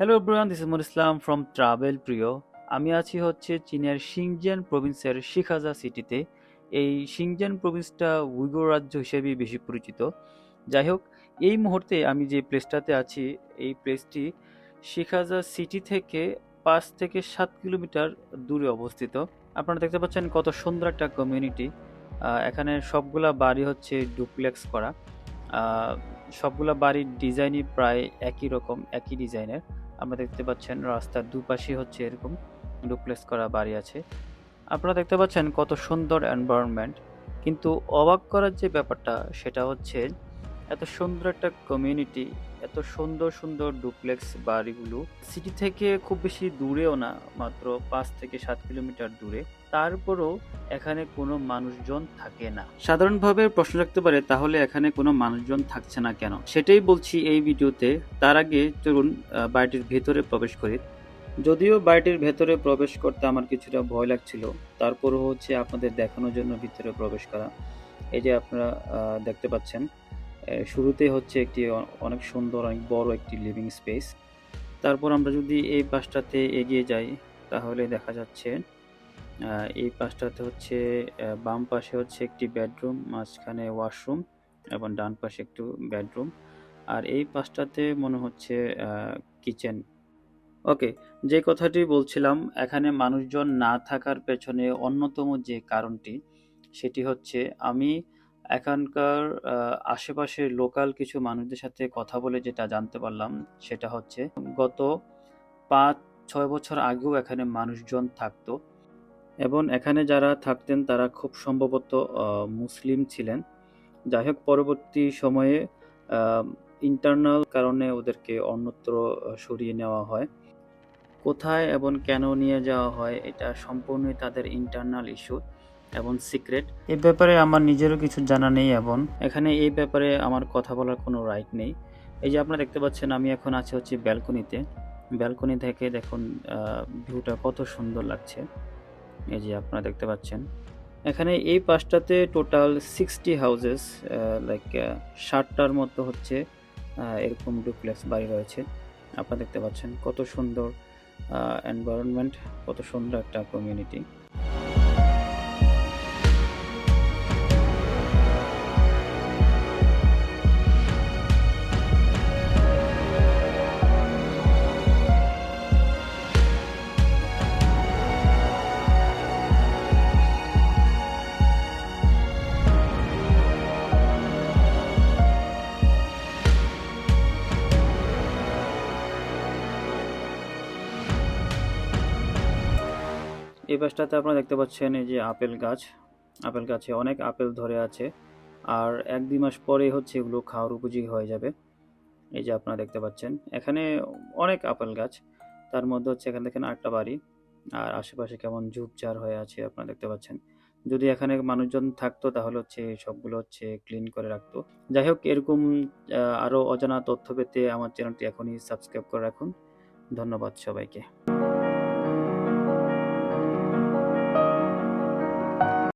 Hello bran this Imran Islam from travel Priyo আমি আছি হচ্ছে চীনের সিংজেন প্রভিন্সের শিখাজা সিটিতে এই সিংজেন প্রভিন্সটা উইগোর রাজ্য হিসেবেই বেশি পরিচিত। যাই হোক, এই মুহূর্তে আমি যে প্লেসটাতে আছি, এই প্লেসটি শিখাজা সিটি থেকে পাঁচ থেকে সাত কিলোমিটার দূরে অবস্থিত। আপনারা দেখতে পাচ্ছেন কত সুন্দর একটা কমিউনিটি এখানে সবগুলা বাড়ি হচ্ছে ডুপ্লেক্স করা। সবগুলা বাড়ির ডিজাইনই প্রায় একই রকম, একই ডিজাইনের আমরা দেখতে পাচ্ছেন রাস্তার দুপাশে হচ্ছে এরকম ডুপ্লেস করা বাড়ি আছে। আপনারা দেখতে পাচ্ছেন কত সুন্দর এনভায়রনমেন্ট কিন্তু অবাক করার যে ব্যাপারটা, সেটা হচ্ছে এত সুন্দর একটা কমিউনিটি এত সুন্দর সুন্দর ডুপ্লেক্স বাড়িগুলো সিটি থেকে খুব বেশি দূরেও না, মাত্র পাঁচ থেকে সাত কিলোমিটার দূরে। তারপরও এখানে কোনো মানুষজন থাকে না। সাধারণভাবে প্রশ্ন রাখতে পারে, তাহলে এখানে কোনো মানুষজন থাকছে না কেন? সেটাই বলছি এই ভিডিওতে। তার আগে চলুন বাড়িটির ভেতরে প্রবেশ করি। যদিও বাড়িটির ভেতরে প্রবেশ করতে আমার কিছুটা ভয় লাগছিল, তারপরও হচ্ছে আপনাদের দেখানোর জন্য ভিতরে প্রবেশ করা। এই যে আপনারা দেখতে পাচ্ছেন আহ, শুরুতেই হচ্ছে একটি অনেক সুন্দর অনেক বড় একটি লিভিং স্পেস তারপর আমরা যদি এই পাশটাতে এগিয়ে যাই তাহলে দেখা যাচ্ছে এই পাশটাতে হচ্ছে বাম পাশে হচ্ছে একটি বেডরুম মাঝখানে ওয়াশরুম এবং ডান পাশে একটু বেডরুম আর এই পাশটাতে মনে হচ্ছে কিচেন ওকে যে কথাটি বলছিলাম এখানে মানুষজন না থাকার পেছনে অন্যতম যে কারণটি সেটি হচ্ছে আমি এখানকার আশেপাশের লোকাল কিছু মানুষদের সাথে কথা বলে যেটা জানতে পারলাম সেটা হচ্ছে, গত পাঁচ, ছয় বছর আগেও এখানে মানুষজন থাকতো এবং এখানে যারা থাকতেন তারা খুব সম্ভবত মুসলিম ছিলেন। যাই হোক, পরবর্তী সময়ে ইন্টারনাল কারণে ওদেরকে অন্যত্র সরিয়ে নেওয়া হয়। কোথায় এবং কেন নিয়ে যাওয়া হয় এটা সম্পূর্ণই তাদের ইন্টারনাল ইস্যু এবং সিক্রেট। এই ব্যাপারে আমার নিজেরও কিছু জানা নেই এবং এখানে এই ব্যাপারে আমার কথা বলার কোনো রাইট নেই। এই যে আপনারা দেখতে পাচ্ছেন আমি এখন আছি হচ্ছে ব্যালকনিতে। ব্যালকনি থেকে দেখুন ভিউটা কত সুন্দর লাগছে। এই যে আপনারা দেখতে পাচ্ছেন। এখানে এই পাশটাতে টোটাল সিক্সটি হাউজেস লাইক ষাটটার মতো হচ্ছে এরকম ডুপ্লেক্স বাড়ি রয়েছে। আপনারা দেখতে পাচ্ছেন কত সুন্দর এনভায়রনমেন্ট কত সুন্দর একটা কমিউনিটি এই পাশটাতে আপনারা দেখতে পাচ্ছেন এই যে আপেল গাছ। আপেল গাছে অনেক আপেল ধরে আছে আর এক দুই মাস পরে হচ্ছে এগুলো খাওয়ার উপযোগী হয়ে যাবে। এই যে আপনারা দেখতে পাচ্ছেন এখানে অনেক আপেল গাছ। তার মধ্যে হচ্ছে এখানে দেখেন আটটা বাড়ি আর আশেপাশে কেমন ঝোপঝাড় হয়ে আছে আপনারা দেখতে পাচ্ছেন। যদি এখানে মানুষজন থাকতো তাহলে হচ্ছে সবগুলো হচ্ছে ক্লিন করে রাখতো। যাই হোক এরকম আহ, আরও অজানা তথ্য পেতে আমার চ্যানেলটি এখনই সাবস্ক্রাইব করে রাখুন। ধন্যবাদ সবাইকে।